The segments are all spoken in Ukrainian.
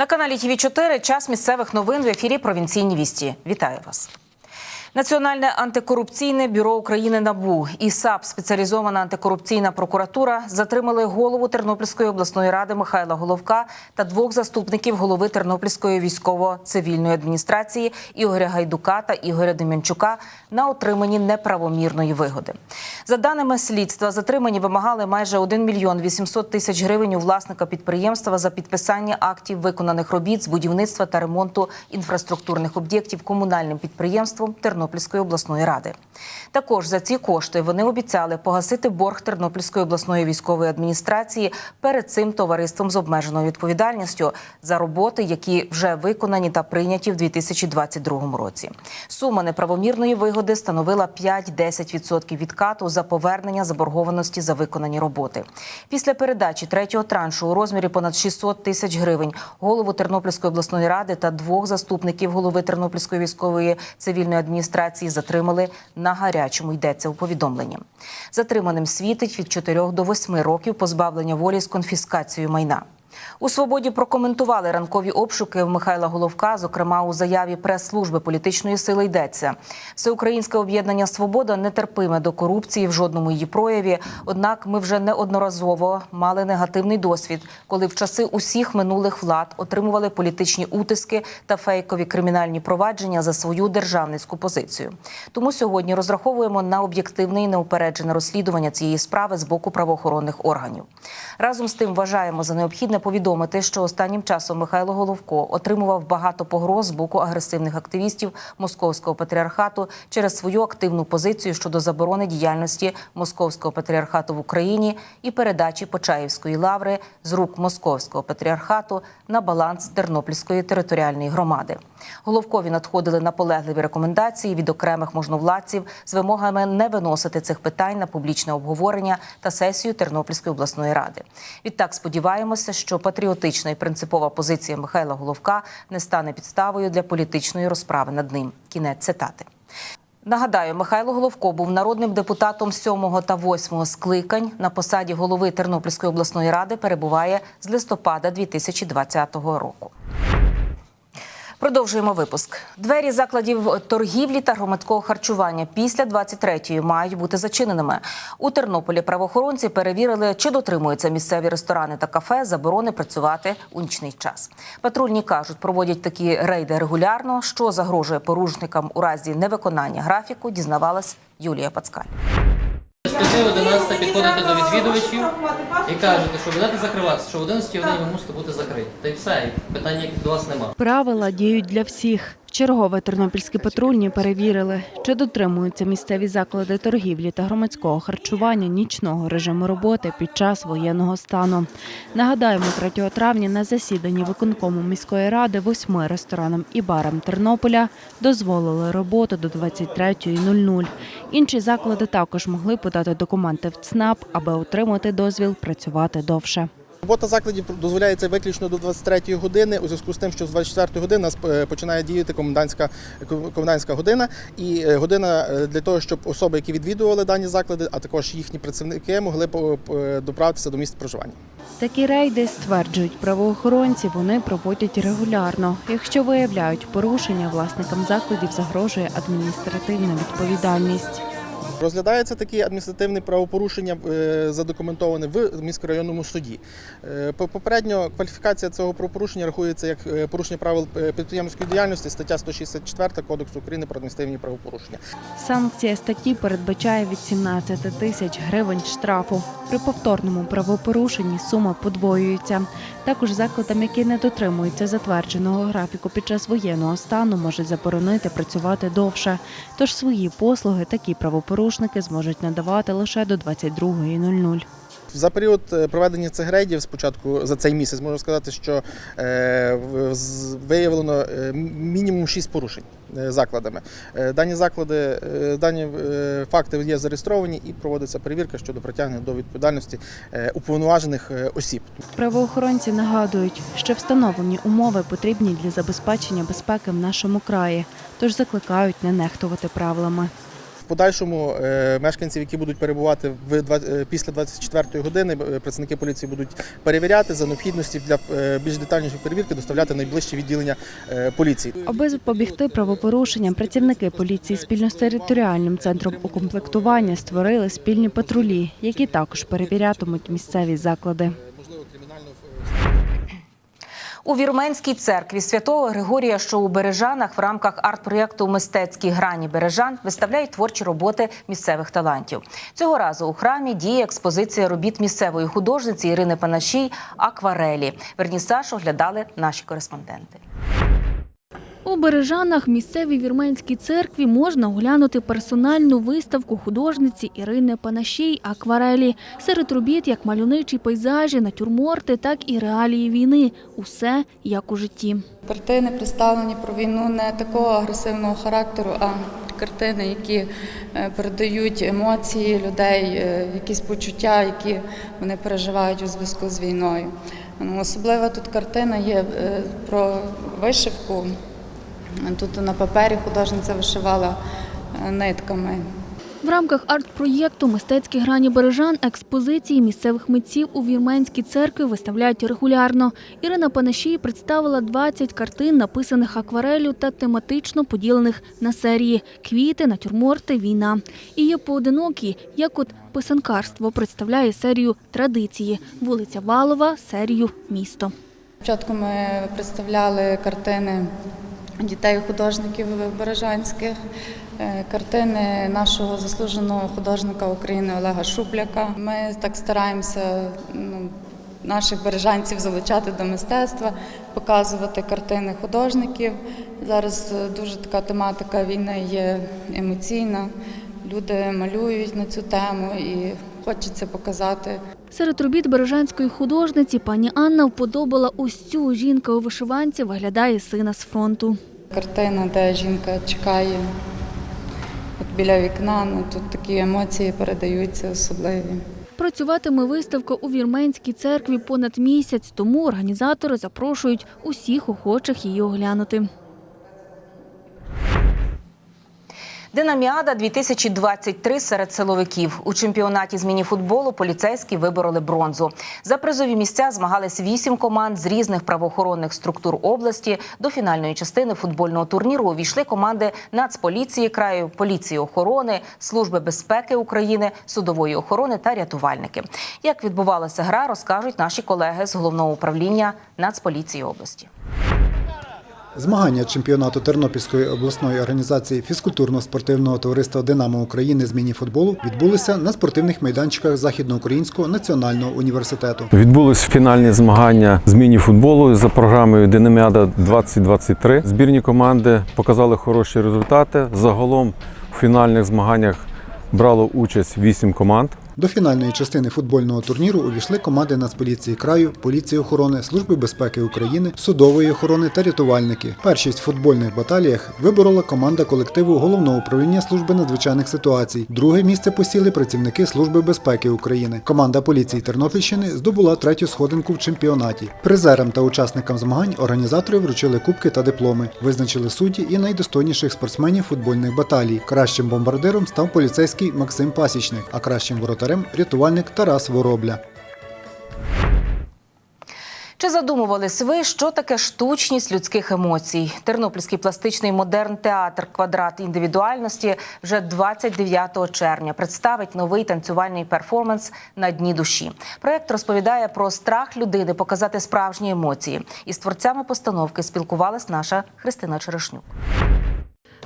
На каналі ТВ 4 час місцевих новин в ефірі Провінційні вісті. Вітаю вас. Національне антикорупційне бюро України НАБУ і САП спеціалізована антикорупційна прокуратура затримали голову Тернопільської обласної ради Михайла Головка та двох заступників голови Тернопільської військово-цивільної адміністрації Ігоря Гайдука та Ігоря Дем'янчука на отриманні неправомірної вигоди. За даними слідства, затримані вимагали майже 1 мільйон 800 тисяч гривень у власника підприємства за підписання актів виконаних робіт з будівництва та ремонту інфраструктурних об'єктів комунальним підприємством Тернопільської обласної ради. Також за ці кошти вони обіцяли погасити борг Тернопільської обласної військової адміністрації перед цим товариством з обмеженою відповідальністю за роботи, які вже виконані та прийняті в 2022 році. Сума неправомірної вигоди становила 5-10% відкату за повернення заборгованості за виконані роботи. Після передачі третього траншу у розмірі понад 600 тисяч гривень голову Тернопільської обласної ради та двох заступників голови Тернопільської військової цивільної адміністрації затримали на гарячому. Йдеться у повідомленні. Затриманим світить від 4 до 8 років позбавлення волі з конфіскацією майна. У свободі прокоментували ранкові обшуки в Михайла Головка. Зокрема, у заяві прес-служби політичної сили йдеться. Всеукраїнське об'єднання Свобода нетерпиме до корупції в жодному її прояві. Однак ми вже неодноразово мали негативний досвід, коли в часи усіх минулих влад отримували політичні утиски та фейкові кримінальні провадження за свою державницьку позицію. Тому сьогодні розраховуємо на об'єктивне і неупереджене розслідування цієї справи з боку правоохоронних органів. Разом з тим вважаємо за необхідне повідомити, що останнім часом Михайло Головко отримував багато погроз з боку агресивних активістів московського патріархату через свою активну позицію щодо заборони діяльності московського патріархату в Україні і передачі Почаївської лаври з рук московського патріархату на баланс Тернопільської територіальної громади. Головкові надходили наполегливі рекомендації від окремих можновладців з вимогами не виносити цих питань на публічне обговорення та сесію Тернопільської обласної ради. Відтак сподіваємося, що патріотична і принципова позиція Михайла Головка не стане підставою для політичної розправи над ним. Кінець цитати. Нагадаю, Михайло Головко був народним депутатом 7 та 8 скликань на посаді голови Тернопільської обласної ради. Перебуває з листопада 2020 року. Продовжуємо випуск. Двері закладів торгівлі та громадського харчування після 23-ї мають бути зачиненими. У Тернополі правоохоронці перевірили, чи дотримуються місцеві ресторани та кафе заборони працювати у нічний час. Патрульні кажуть, проводять такі рейди регулярно. Що загрожує порушникам у разі невиконання графіку, дізнавалась Юлія Пацкаль. З 5.11 підходите до відвідувачів і кажете, що будете закриватися, що в 11 годині ви мусите бути закриті. Та й все, і питання до вас немає. Правила діють для всіх. Чергове тернопільські патрульні перевірили, чи дотримуються місцеві заклади торгівлі та громадського харчування нічного режиму роботи під час воєнного стану. Нагадаємо, 3 травня на засіданні виконкому міської ради восьми ресторанам і барам Тернополя дозволили роботу до 23.00. Інші заклади також могли подати документи в ЦНАП, аби отримати дозвіл працювати довше. Робота закладів дозволяється виключно до 23-ї години, у зв'язку з тим, що з 24-ї години нас е, починає діяти комендантська, комендантська година, і е, година е, для того, щоб особи, які відвідували дані заклади, а також їхні працівники, могли доправитися до місця проживання. Такі рейди стверджують правоохоронці, вони проводять регулярно. Якщо виявляють порушення, власникам закладів загрожує адміністративна відповідальність. Розглядається такі адміністративні правопорушення е, задокументовані в міськрайонному суді. Е, Попередньо кваліфікація цього правопорушення рахується як е, порушення правил підприємницької діяльності, стаття 164 Кодексу України про адміністративні правопорушення. Санкція статті передбачає від 17 тисяч гривень штрафу. При повторному правопорушенні сума подвоюється. Також закладам, які не дотримуються затвердженого графіку під час воєнного стану, можуть заборонити працювати довше. Тож свої послуги такі правопорушники зможуть надавати лише до 22.00. За період е, проведення цих рейдів, спочатку за цей місяць, можу сказати, що е, виявлено е, мінімум 6 порушень закладами. Дані заклади, дані факти є зареєстровані і проводиться перевірка щодо притягнення до відповідальності уповноважених осіб. Правоохоронці нагадують, що встановлені умови потрібні для забезпечення безпеки в нашому краї, тож закликають не нехтувати правилами. Подальшому е, мешканців, які будуть перебувати в е, після 24 години, е, працівники поліції будуть перевіряти за необхідності для більш детальнішої перевірки, доставляти найближче відділення поліції. Аби запобігти правопорушенням, працівники поліції спільно з територіальним центром укомплектування створили спільні патрулі, які також перевірятимуть місцеві заклади. У Вірменській церкві святого Григорія, що у Бережанах, в рамках арт-проєкту Мистецькі грані Бережан виставляють творчі роботи місцевих талантів. Цього разу у храмі діє експозиція робіт місцевої художниці Ірини Панашій Акварелі. Вернісаж оглядали наші кореспонденти. У Бережанах місцевій вірменській церкві можна оглянути персональну виставку художниці Ірини Панашій «Акварелі». Серед робіт як мальовничі пейзажі, натюрморти, так і реалії війни. Усе як у житті. Картини представлені про війну не такого агресивного характеру, а картини, які е, передають емоції людей, е, якісь почуття, які вони переживають у зв'язку з війною. Особлива тут картина є е, про вишивку. Тут на папері художниця вишивала е, нитками. В рамках арт-проєкту «Мистецькі грані Бережан» експозиції місцевих митців у вірменській церкві виставляють регулярно. Ірина Панашій представила 20 картин, написаних акварелю та тематично поділених на серії «Квіти», «Натюрморти», «Війна». І є поодинокі, як от писанкарство представляє серію «Традиції», вулиця Валова – серію «Місто». Спочатку ми представляли картини дітей-художників бережанських, е, картини нашого заслуженого художника України Олега Шупляка. Ми так стараємося ну, наших бережанців залучати до мистецтва, показувати картини художників. Зараз е, дуже така тематика війни є емоційна. Люди малюють на цю тему і хочеться показати Серед робіт бережанської художниці пані Анна вподобала ось цю жінка у вишиванці виглядає сина з фронту. Картина, де жінка чекає от біля вікна. Ну, тут такі емоції передаються особливі. Працюватиме виставка у Вірменській церкві понад місяць, тому організатори запрошують усіх охочих її оглянути. Динаміада 2023 серед силовиків у чемпіонаті з мініфутболу поліцейські вибороли бронзу. За призові місця змагались вісім команд з різних правоохоронних структур області. До фінальної частини футбольного турніру увійшли команди Нацполіції краю, поліції охорони, служби безпеки України, судової охорони та рятувальники. Як відбувалася гра, розкажуть наші колеги з головного управління Нацполіції області. Змагання чемпіонату Тернопільської обласної організації фізкультурно-спортивного товариства Динамо України з мініфутболу відбулися на спортивних майданчиках Західноукраїнського національного університету. Відбулись фінальні змагання з міні-футболу за програмою Динаміада 2023. Збірні команди показали хороші результати. Загалом у фінальних змаганнях брало участь 8 команд. До фінальної частини футбольного турніру увійшли команди Нацполіції краю, поліції охорони, Служби безпеки України, судової охорони та рятувальники. Першість в футбольних баталіях виборола команда колективу головного управління служби надзвичайних ситуацій. Друге місце посіли працівники Служби безпеки України. Команда поліції Тернопільщини здобула третю сходинку в чемпіонаті. Призерам та учасникам змагань організатори вручили кубки та дипломи, визначили судді і найдостойніших спортсменів футбольних баталій. Кращим бомбардиром став поліцейський Максим Пасічник, а кращим воротарем рятувальник Тарас Воробля. Чи задумувались ви, що таке штучність людських емоцій? Тернопільський пластичний модерн театр Квадрат індивідуальності вже 29 червня представить новий танцювальний перформанс на дні душі. Проект розповідає про страх людини показати справжні емоції. Із творцями постановки спілкувалась наша Христина Черешнюк.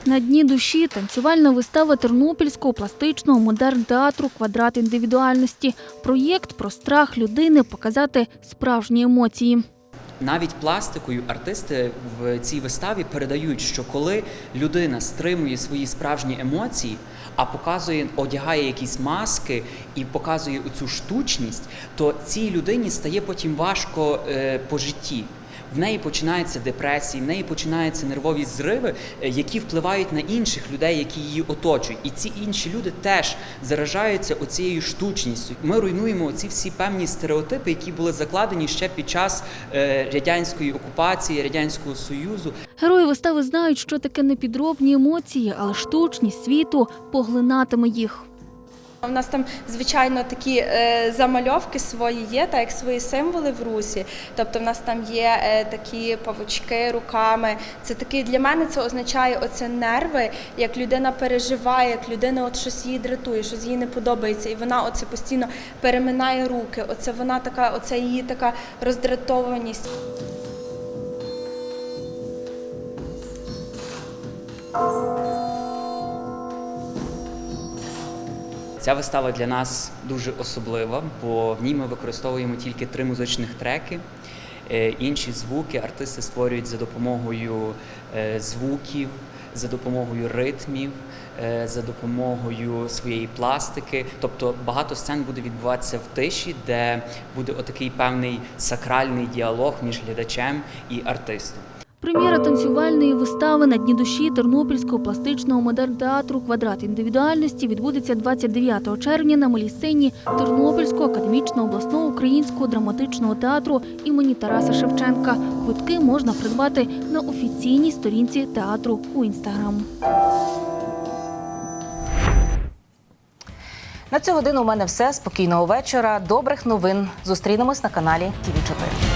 На дні душі танцювальна вистава Тернопільського пластичного модерн-театру «Квадрат індивідуальності». Проєкт про страх людини показати справжні емоції. Навіть пластикою артисти в цій виставі передають, що коли людина стримує свої справжні емоції, а показує, одягає якісь маски і показує цю штучність, то цій людині стає потім важко е, по житті. В неї починаються депресії, в неї починаються нервові зриви, е, які впливають на інших людей, які її оточують. І ці інші люди теж заражаються оцією штучністю. Ми руйнуємо ці всі певні стереотипи, які були закладені ще під час е, радянської окупації, радянського союзу. Герої вистави знають, що таке непідробні емоції, але штучність світу поглинатиме їх. У нас там, звичайно, такі е, замальовки свої є, так як свої символи в русі. Тобто, в нас там є е, такі павучки руками. Це такі для мене це означає оце нерви, як людина переживає, як людина от щось її дратує, щось їй не подобається, і вона оце постійно переминає руки. Оце вона така, оце її така роздратованість. Ця вистава для нас дуже особлива, бо в ній ми використовуємо тільки три музичних треки. Е, Інші звуки артисти створюють за допомогою е, звуків, за допомогою ритмів, е, за допомогою своєї пластики. Тобто багато сцен буде відбуватися в тиші, де буде отакий певний сакральний діалог між глядачем і артистом. Прем'єра танцювальної вистави на дні душі Тернопільського пластичного модерн-театру Квадрат індивідуальності відбудеться 29 червня на малій сцені Тернопільського академічного обласного українського драматичного театру імені Тараса Шевченка. Квитки можна придбати на офіційній сторінці театру у інстаграм. На цю годину у мене все. Спокійного вечора. Добрих новин. Зустрінемось на каналі ТВ 4